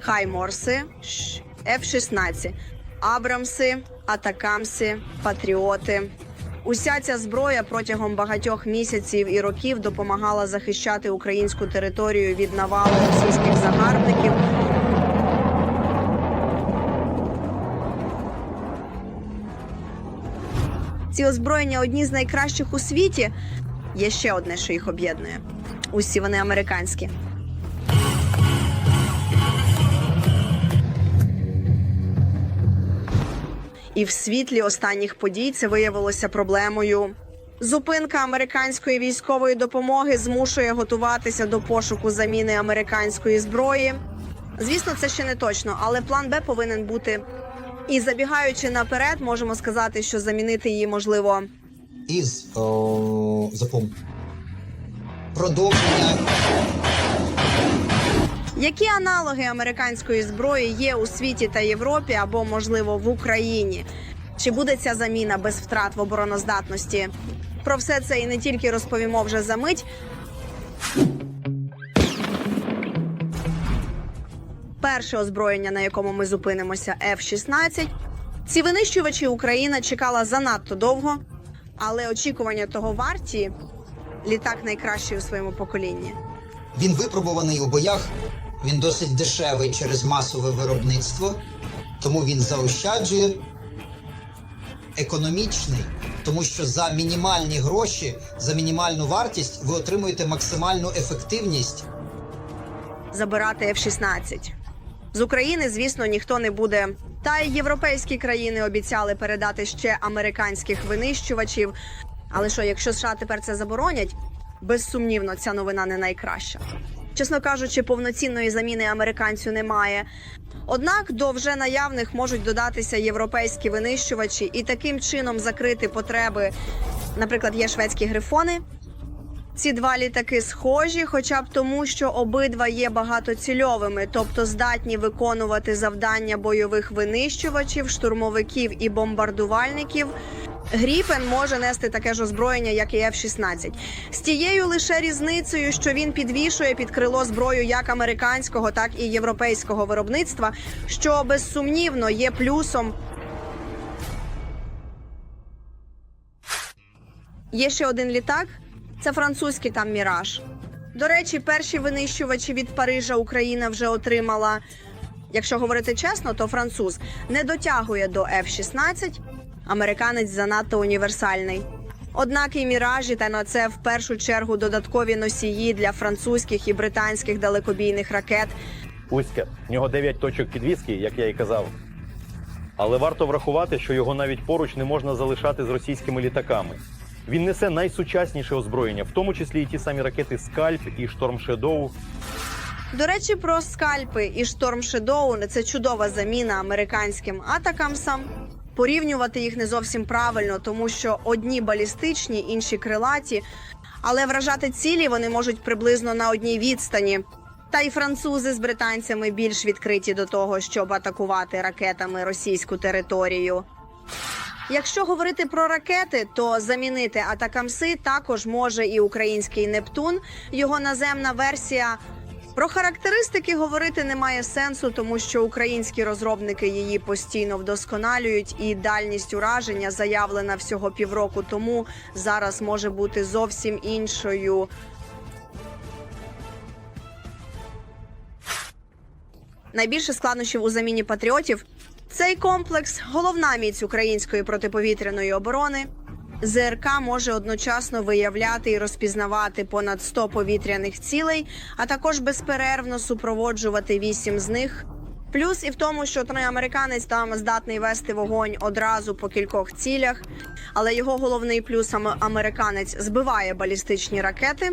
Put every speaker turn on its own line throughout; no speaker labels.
Хайморси, Ш- F-16, Абрамси, Атакамси, Патріоти. Уся ця зброя протягом багатьох місяців і років допомагала захищати українську територію від навали російських загарбників. Ці озброєння одні з найкращих у світі. Є ще одне, що їх об'єднує. Усі вони американські. І в світлі останніх подій це виявилося проблемою. Зупинка американської військової допомоги змушує готуватися до пошуку заміни американської зброї. Звісно, це ще не точно, але план Б повинен бути. І забігаючи наперед, можемо сказати, що замінити її можливо
із запом... продовження
Які аналоги американської зброї є у світі та Європі або, можливо, в Україні? Чи буде ця заміна без втрат в обороноздатності? Про все це і не тільки розповімо вже за мить. Перше озброєння, на якому ми зупинимося, F-16. Ці винищувачі Україна чекала занадто довго, але очікування того варті літак найкращий у своєму поколінні.
він випробуваний у боях. Він досить дешевий через масове виробництво, тому він заощаджує. Економічний, тому що за мінімальні гроші, за мінімальну вартість ви отримуєте максимальну ефективність
забирати F-16. З України, звісно, ніхто не буде. Та й європейські країни обіцяли передати ще американських винищувачів. Але що, якщо США тепер це заборонять, безсумнівно, ця новина не найкраща. Чесно кажучи, повноцінної заміни американцю немає. Однак до вже наявних можуть додатися європейські винищувачі і таким чином закрити потреби. Наприклад, є шведські грифони, ці два літаки схожі, хоча б тому, що обидва є багатоцільовими, тобто здатні виконувати завдання бойових винищувачів, штурмовиків і бомбардувальників. Гріпен може нести таке ж озброєння, як і F-16. з тією лише різницею, що він підвішує під крило зброю як американського, так і європейського виробництва, що безсумнівно є плюсом Є ще один літак. Це французький там міраж. До речі, перші винищувачі від Парижа Україна вже отримала. Якщо говорити чесно, то француз не дотягує до F-16, американець занадто універсальний. Однак і міражі та на це в першу чергу додаткові носії для французьких і британських далекобійних ракет.
Уська. В нього 9 точок підвіски, як я і казав. Але варто врахувати, що його навіть поруч не можна залишати з російськими літаками. Він несе найсучасніше озброєння, в тому числі і ті самі ракети Скальп і Шторм Шедоу.
До речі, про скальпи і шторм Шедоу це чудова заміна американським атакамсам. Порівнювати їх не зовсім правильно, тому що одні балістичні, інші крилаті, але вражати цілі вони можуть приблизно на одній відстані. Та й французи з британцями більш відкриті до того, щоб атакувати ракетами російську територію. Якщо говорити про ракети, то замінити атакамси також може і український Нептун. Його наземна версія. Про характеристики говорити немає сенсу, тому що українські розробники її постійно вдосконалюють, і дальність ураження, заявлена всього півроку тому, зараз може бути зовсім іншою. Найбільше складнощів у заміні патріотів цей комплекс головна міць української протиповітряної оборони. ЗРК може одночасно виявляти і розпізнавати понад 100 повітряних цілей, а також безперервно супроводжувати вісім з них. Плюс і в тому, що американець там здатний вести вогонь одразу по кількох цілях. Але його головний плюс ам- американець збиває балістичні ракети.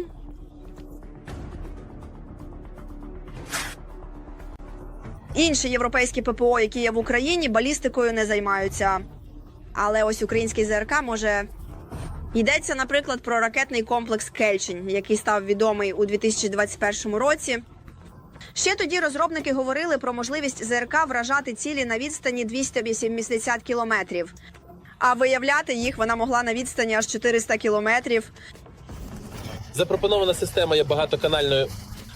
Інші європейські ППО, які є в Україні, балістикою не займаються. Але ось український ЗРК може йдеться, наприклад, про ракетний комплекс Кельчин, який став відомий у 2021 році. Ще тоді розробники говорили про можливість ЗРК вражати цілі на відстані 280 кілометрів. А виявляти їх вона могла на відстані аж 400 кілометрів.
Запропонована система є багатоканальною.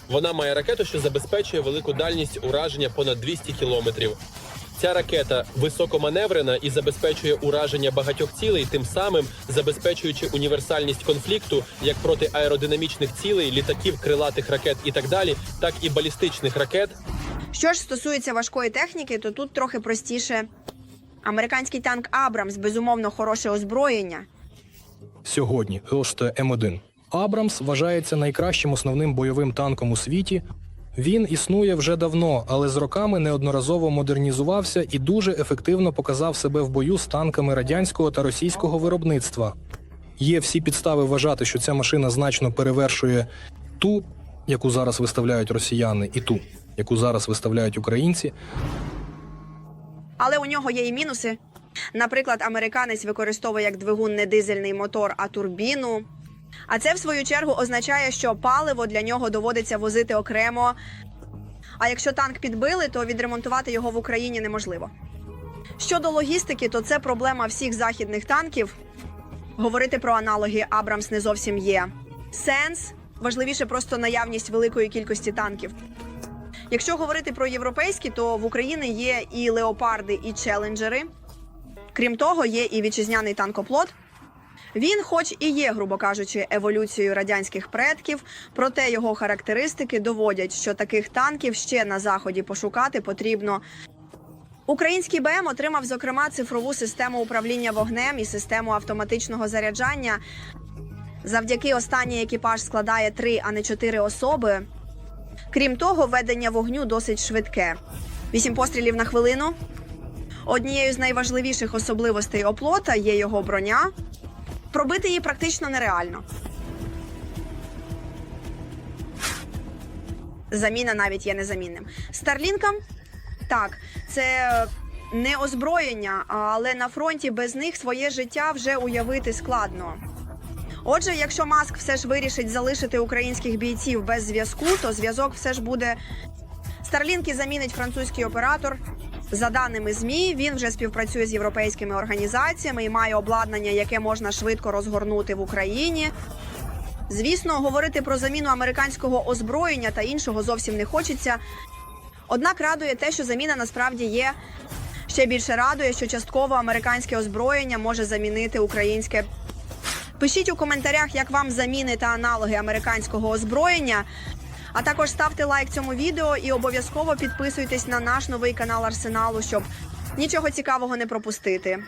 Вона має ракету, що забезпечує велику дальність ураження понад 200 кілометрів. Ця ракета високоманеврена і забезпечує ураження багатьох цілей, тим самим забезпечуючи універсальність конфлікту як проти аеродинамічних цілей, літаків, крилатих ракет і так далі, так і балістичних ракет,
Що ж стосується важкої техніки, то тут трохи простіше. Американський танк Абрамс безумовно хороше озброєння.
Сьогодні ЕОСТ М1. Абрамс вважається найкращим основним бойовим танком у світі. Він існує вже давно, але з роками неодноразово модернізувався і дуже ефективно показав себе в бою з танками радянського та російського виробництва. Є всі підстави вважати, що ця машина значно перевершує ту, яку зараз виставляють росіяни, і ту, яку зараз виставляють українці.
Але у нього є і мінуси. Наприклад, американець використовує як двигун не дизельний мотор, а турбіну. А це, в свою чергу, означає, що паливо для нього доводиться возити окремо. А якщо танк підбили, то відремонтувати його в Україні неможливо. Щодо логістики, то це проблема всіх західних танків. Говорити про аналоги Абрамс не зовсім є. Сенс важливіше просто наявність великої кількості танків. Якщо говорити про європейські, то в Україні є і леопарди, і челенджери. Крім того, є і вітчизняний танкоплот. Він, хоч і є, грубо кажучи, еволюцією радянських предків, проте його характеристики доводять, що таких танків ще на заході пошукати потрібно. Український БМ отримав зокрема цифрову систему управління вогнем і систему автоматичного заряджання. Завдяки останній екіпаж складає три, а не чотири особи. Крім того, ведення вогню досить швидке. Вісім пострілів на хвилину. Однією з найважливіших особливостей оплота є його броня. Пробити її практично нереально. Заміна навіть є незамінним. Старлінкам так, це не озброєння, але на фронті без них своє життя вже уявити складно. Отже, якщо Маск все ж вирішить залишити українських бійців без зв'язку, то зв'язок все ж буде. Старлінки замінить французький оператор. За даними ЗМІ, він вже співпрацює з європейськими організаціями і має обладнання, яке можна швидко розгорнути в Україні. Звісно, говорити про заміну американського озброєння та іншого зовсім не хочеться. Однак радує те, що заміна насправді є. Ще більше радує, що частково американське озброєння може замінити українське. Пишіть у коментарях, як вам заміни та аналоги американського озброєння. А також ставте лайк цьому відео і обов'язково підписуйтесь на наш новий канал Арсеналу, щоб нічого цікавого не пропустити.